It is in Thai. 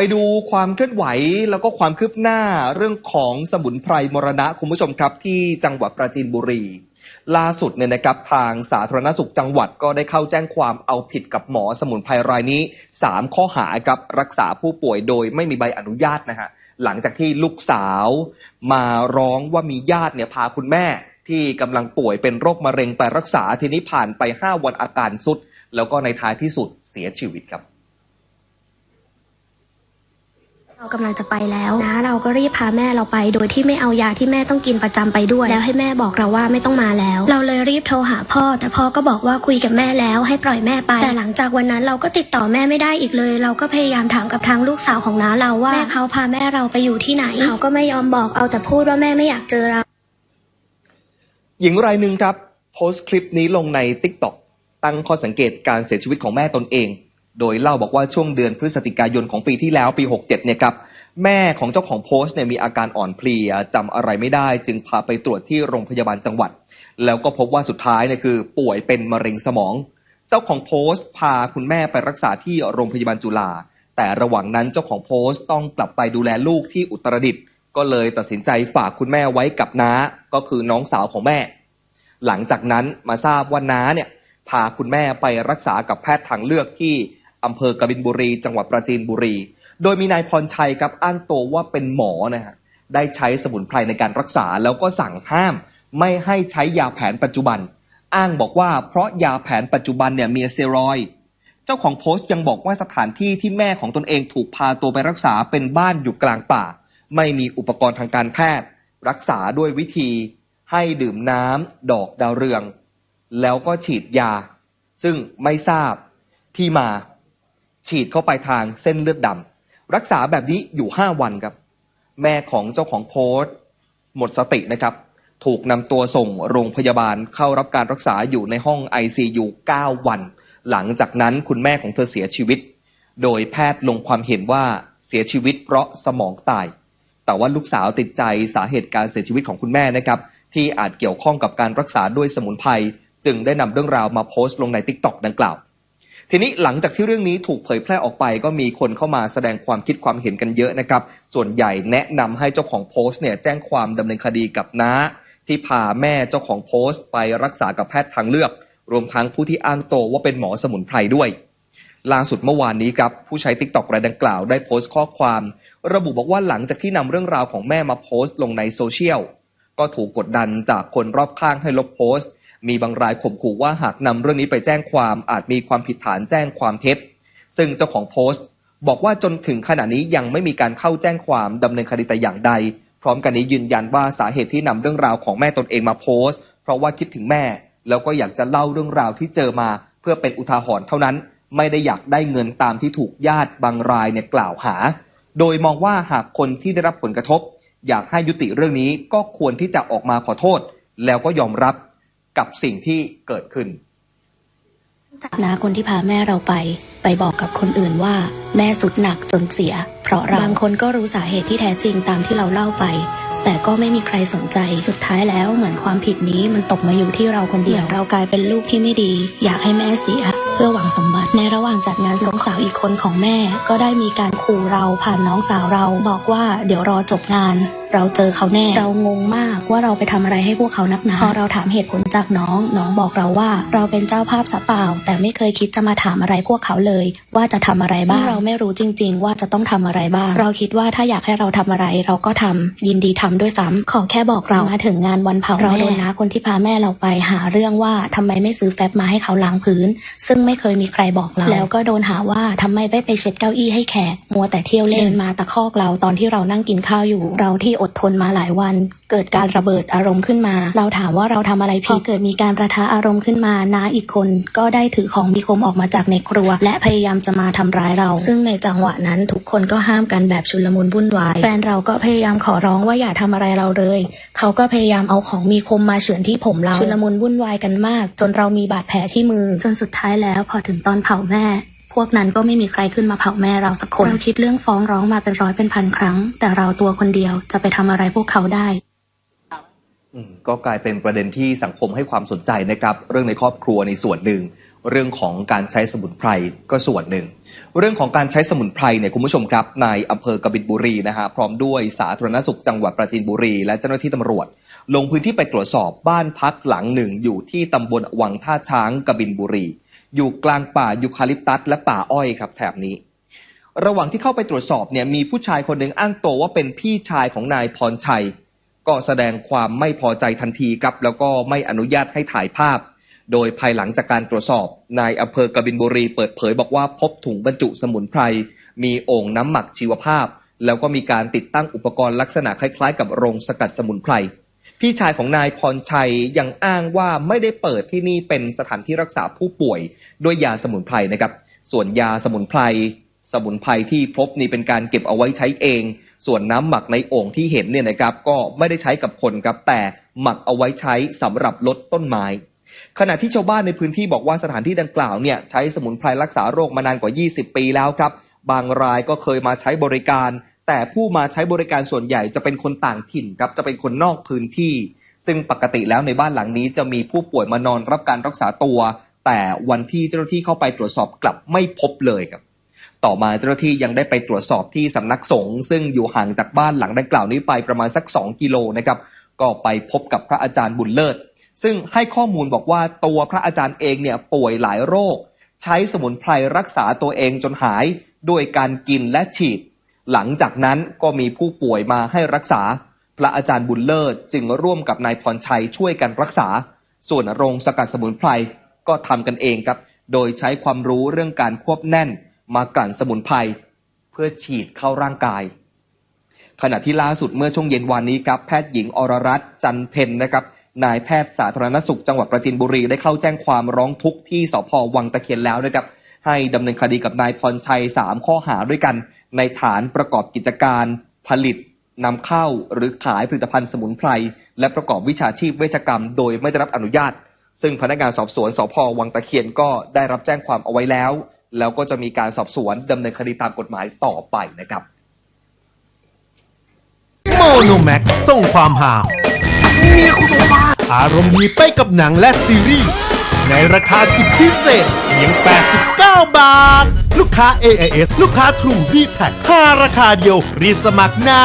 ไปดูความเคลื่อนไหวแล้วก็ความคืบหน้าเรื่องของสมุนไพรมรณะคุณผู้ชมครับ ที่จังหวัดปราจีนบุรี ล่าสุดเนี่ยนะครับทางสาธารณสุขจังหวัดก็ได้เข้าแจ้งความเอาผิดกับหมอสมุนไพรรายนี้ 3 ข้อหากับรักษาผู้ป่วยโดยไม่มีใบอนุญาตนะฮะหลังจากที่ลูกสาวมาร้องว่ามีญาติเนี่ยพาคุณแม่ ที่กำลังป่วยเป็นโรคมะเร็งไปรักษาทีนี้ผ่านไป 5 วันอาการสุด แล้วก็ในท้ายที่สุดเสียชีวิตครับ เรากำลังจะไปแล้วนะเราก็รีบพาแม่เราไป โดยที่ไม่เอายาที่แม่ต้องกินประจำไปด้วย แล้วให้แม่บอกเราว่าไม่ต้องมาแล้ว เราเลยรีบโทรหาพ่อ แต่พ่อก็บอกว่าคุยกับแม่แล้วให้ปล่อยแม่ไป แต่หลังจากวันนั้นเราก็ติดต่อแม่ไม่ได้อีกเลย เราก็พยายามถามกับทางลูกสาวของน้าเราว่าแม่เขาพาแม่เราไปอยู่ที่ไหน เขาก็ไม่ยอมบอกเอาแต่พูดว่าแม่ไม่อยากเจอเราหญิงรายหนึ่งครับ โพสต์คลิปนี้ลงใน t ิ k t o k ตั้งข้อสังเกตการเสียชีวิตของแม่ตนเอง โดยเล่าบอกว่าช่วงเดือนพฤศจิกายนของปีที่แล้วปี 67 เนี่ยครับแม่ของเจ้าของโพสต์เนี่ยมีอาการอ่อนเพลียจำอะไรไม่ได้ จึงพาไปตรวจที่โรงพยาบาลจังหวัด แล้วก็พบว่าสุดท้ายเนี่ยคือป่วยเป็นมะเร็งสมอง เจ้าของโพสต์ พาคุณแม่ไปรักษาที่โรงพยาบาลจุฬาแต่ระหว่างนั้นเจ้าของโพสต์ต้องกลับไปดูแลลูกที่อุตรดิตถ์ก็เลยตัดสินใจฝากคุณแม่ไว้กับน้าก็คือน้องสาวของแม่ หลังจากนั้นมาทราบว่าน้าเนี่ยพาคุณแม่ไปรักษากับแพทย์ทางเลือกที่ อำเภอกบินบุรี จังหวัดปราจีนบุรี โดยมีนายพรชัยครับอ้างตัวว่าเป็นหมอนะฮะได้ใช้สมุนไพรในการรักษาแล้วก็สั่งห้าม ไม่ให้ใช้ยาแผนปัจจุบัน อ้างบอกว่าเพราะยาแผนปัจจุบันเนี่ยมีสเตียรอยเจ้าของโพสต์ยังบอกว่าสถานที่ที่แม่ของตนเองถูกพาตัวไปรักษาเป็นบ้านอยู่กลางป่า ไม่มีอุปกรณ์ทางการแพทย์ รักษาด้วยวิธี ให้ดื่มน้ำดอกดาวเรือง แล้วก็ฉีดยา ซึ่งไม่ทราบที่มา ฉีดเข้าไปทางเส้นเลือดดำรักษาแบบนี้อยู่ 5 วันครับ แม่ของเจ้าของโพสต์ หมดสตินะครับ ถูกนำตัวส่งโรงพยาบาลเข้ารับการรักษาอยู่ในห้อง ICU 9 วัน หลังจากนั้นคุณแม่ของเธอเสียชีวิต โดยแพทย์ลงความเห็นว่าเสียชีวิตเพราะสมองตาย แต่ว่าลูกสาวติดใจสาเหตุการเสียชีวิตของคุณแม่นะครับที่อาจเกี่ยวข้องกับการรักษาด้วยสมุนไพรจึงได้นำเรื่องราวมาโพสต์ลงใน t ิ k t o k ดังกล่าว ทีนี้หลังจากที่เรื่องนี้ถูกเผยแพร่ออกไป ก็มีคนเข้ามาแสดงความคิดความเห็นกันเยอะนะครับ ส่วนใหญ่แนะนำให้เจ้าของโพสต์เนี่ยแจ้งความดำเนินคดีกับน้า ที่พาแม่เจ้าของโพสต์ ไปรักษากับแพทย์ทางเลือก รวมทั้งผู้ที่อ้างตัวว่าเป็นหมอสมุนไพรด้วยล่าสุดเมื่อวานนี้ครับ ผู้ใช้ t ิ k t o k รายดังกล่าวได้โพสต์ข้อความ ระบุบอกว่าหลังจากที่นำเรื่องราวของแม่มาโพสต์ลงในโซเชียลก็ถูกกดดันจากคนรอบข้างให้ลบโพสต์ มีบางรายข่มขู่ว่าหากนำเรื่องนี้ไปแจ้งความอาจมีความผิดฐานแจ้งความเท็จ ซึ่งเจ้าของโพสต์ บอกว่าจนถึงขณะนี้ยังไม่มีการเข้าแจ้งความดำเนินคดีแต่อย่างใด พร้อมกันนี้ยืนยันว่าสาเหตุที่นำเรื่องราวของแม่ตนเองมาโพสต์ เพราะว่าคิดถึงแม่ แล้วก็อยากจะเล่าเรื่องราวที่เจอมา เพื่อเป็นอุทาหรณ์เท่านั้น ไม่ได้อยากได้เงินตามที่ถูกญาติบางรายเนี่ยกล่าวหา โดยมองว่าหากคนที่ได้รับผลกระทบ อยากให้ยุติเรื่องนี้ก็ควรที่จะออกมาขอโทษ แล้วก็ยอมรับ กับสิ่งที่เกิดขึ้นนาคนที่พาแม่เราไป ไปบอกกับคนอื่นว่า แม่สุดหนักจนเสีย เพราะราบางคนก็รู้สาเหตุที่แท้จริงตามที่เราเล่าไป แต่ก็ไม่มีใครสนใจสุดท้ายแล้วเหมือนความผิดนี้มันตกมาอยู่ที่เราคนเดียวเรากลายเป็นลูกที่ไม่ดี อยากให้แม่เสีย เพื่อหวังสมบัติในระหว่างจัดงานสงสาวอีกคนของแม่ ก็ได้มีการขู่เราผ่านน้องสาวเราบอกว่าเดี๋ยวรอจบงานเราเจอเขาแน่ เรางงมากว่าเราไปทำอะไรให้พวกเขานักหนาพอเราถามเหตุผลจากน้อง น้องบอกเราว่า เราเป็นเจ้าภาพสะเปล่า แต่ไม่เคยคิดจะมาถามอะไรพวกเขาเลย ว่าจะทำอะไรบ้างเราไม่รู้จริง ๆ ว่าจะต้องทำอะไรบ้าง เราคิดว่าถ้าอยากให้เราทำอะไร เราก็ทำยินดีทำด้วยซ้ำขอแค่บอกเรามาถึงงานวันเผาเราโดนนะคนที่พาแม่เราไปหาเรื่องว่าทำไมไม่ซื้อแฟบมาให้เขาล้างพื้น ซึ่งไม่เคยมีใครบอกเรา แล้วก็โดนหาว่าทำไมไม่ไปเช็ดเก้าอี้ให้แขกมัวแต่เที่ยวเล่นมาตะคอกเราตอนที่เรานั่งกินข้าวอยู่เราที่อดทนมาหลายวัน เกิดการระเบิดอารมณ์ขึ้นมา เราถามว่าเราทำอะไรผิดพอเกิดมีการประทะอารมณ์ขึ้นมาน้าอีกคนก็ได้ถือของมีคมออกมาจากในครัว และพยายามจะมาทำร้ายเรา ซึ่งในจังหวะนั้นทุกคนก็ห้ามกันแบบชุลมุนวุ่นวาย แฟนเราก็พยายามขอร้องว่าอย่าทำอะไรเราเลย เขาก็พยายามเอาของมีคมมาเฉือนที่ผมเราชุลมุนวุ่นวายกันมาก จนเรามีบาดแผลที่มือ จนสุดท้ายแล้วพอถึงตอนเผาแม่ พวกนั้นก็ไม่มีใครขึ้นมาเผาแม่เราสักคน เราคิดเรื่องฟ้องร้องมาเป็นร้อยเป็นพันครั้ง แต่เราตัวคนเดียวจะไปทำอะไรพวกเขาได้อืมก็กลายเป็นประเด็นที่สังคมให้ความสนใจนะครับ เรื่องในครอบครัวในส่วนหนึ่ง เรื่องของการใช้สมุนไพรก็ส่วนหนึ่ง เรื่องของการใช้สมุนไพรเนี่ยคุณผู้ชมครับในอำเภอกบินบุรีนะฮะพร้อมด้วยสาธารณสุขจังหวัดปราจีนบุรี และเจ้าหน้าที่ตำรวจ ลงพื้นที่ไปตรวจสอบบ้านพักหลังหนึ่งอยู่ที่ตำบลวังท่าช้างกบินบุรี อยู่กลางป่ายูคาลิปตัสและป่าอ้อยครับแถบนี้ ระหว่างที่เข้าไปตรวจสอบเนี่ยมีผู้ชายคนหนึ่งอ้างตัวว่าเป็นพี่ชายของนายพรชัย ก็แสดงความไม่พอใจทันทีครับ แล้วก็ไม่อนุญาตให้ถ่ายภาพ โดยภายหลังจากการตรวจสอบนายอำเภอกบินบุรีเปิดเผยบอกว่าพบถุงบรรจุสมุนไพรมีโอ่งน้ำหมักชีวภาพ แล้วก็มีการติดตั้งอุปกรณ์ลักษณะคล้าย ๆ กับโรงสกัดสมุนไพร พี่ชายของนายพรชัยยังอ้างว่าไม่ได้เปิดที่นี่เป็นสถานที่รักษาผู้ป่วยด้วยยาสมุนไพรนะครับ ส่วนยาสมุนไพรสมุนไพรที่พบนี่เป็นการเก็บเอาไว้ใช้เอง ส่วนน้ำหมักในโอ่งที่เห็นเนี่ยนะครับ ก็ไม่ได้ใช้กับคนครับแต่หมักเอาไว้ใช้สำหรับลดต้นไม้ขณะที่ชาวบ้านในพื้นที่บอกว่าสถานที่ดังกล่าวเนี่ยใช้สมุนไพรรักษาโรคมานานกว่า 20 ปีแล้วครับ บางรายก็เคยมาใช้บริการ แต่ผู้มาใช้บริการส่วนใหญ่จะเป็นคนต่างถิ่นครับจะเป็นคนนอกพื้นที่ ซึ่งปกติแล้วในบ้านหลังนี้จะมีผู้ป่วยมานอนรับการรักษาตัว แต่วันที่เจ้าหน้าที่เข้าไปตรวจสอบกลับไม่พบเลยครับ ต่อมาเจ้าหน้าที่ยังได้ไปตรวจสอบที่สำนักสงฆ์ซึ่งอยู่ห่างจากบ้านหลังดังกล่าวนี้ไปประมาณสัก 2 กิโลนะครับก็ไปพบกับพระอาจารย์บุญเลิศ ซึ่งให้ข้อมูลบอกว่าตัวพระอาจารย์เองเนี่ยป่วยหลายโรค ใช้สมุนไพรรักษาตัวเองจนหาย ด้วยการกินและฉีด หลังจากนั้นก็มีผู้ป่วยมาให้รักษา พระอาจารย์บุญเลิศจึงร่วมกับนายพรชัยช่วยกันรักษา ส่วนโรงสกัดสมุนไพรก็ทำกันเองครับ โดยใช้ความรู้เรื่องการควบแน่น มากลั่นสมุนไพรเพื่อฉีดเข้าร่างกาย ขณะที่ล่าสุดเมื่อช่วงเย็นวานนี้ครับแพทย์หญิงอรรัตน์จันเพนนะครับนายแพทย์สาธารณสุขจังหวัดประจินบุรีได้เข้าแจ้งความร้องทุกข์ที่สพวังตะเคียนแล้วนะครับ ให้ดำเนินคดีกับนายพรชัย 3 ข้อหาด้วยกัน ในฐานประกอบกิจการ ผลิตนำเข้าหรือขายผลิตภัณฑ์สมุนไพร และประกอบวิชาชีพเวชกรรม โดยไม่ได้รับอนุญาต ซึ่งพนักงานสอบสวนสพวังตะเคียนก็ได้รับแจ้งความเอาไว้แล้ว แล้วก็จะมีการสอบสวนดำเนินคดีตามกฎหมายต่อไปนะครับโมโนแม็กส่งความหาอารมณ์ดีไปกับหนังและซีรีส์ ในราคาสุดพิเศษเพียง 89 บาท ลูกค้า AIS ลูกค้า True d t แท็5ราคาเดียวรีบสมัครนะ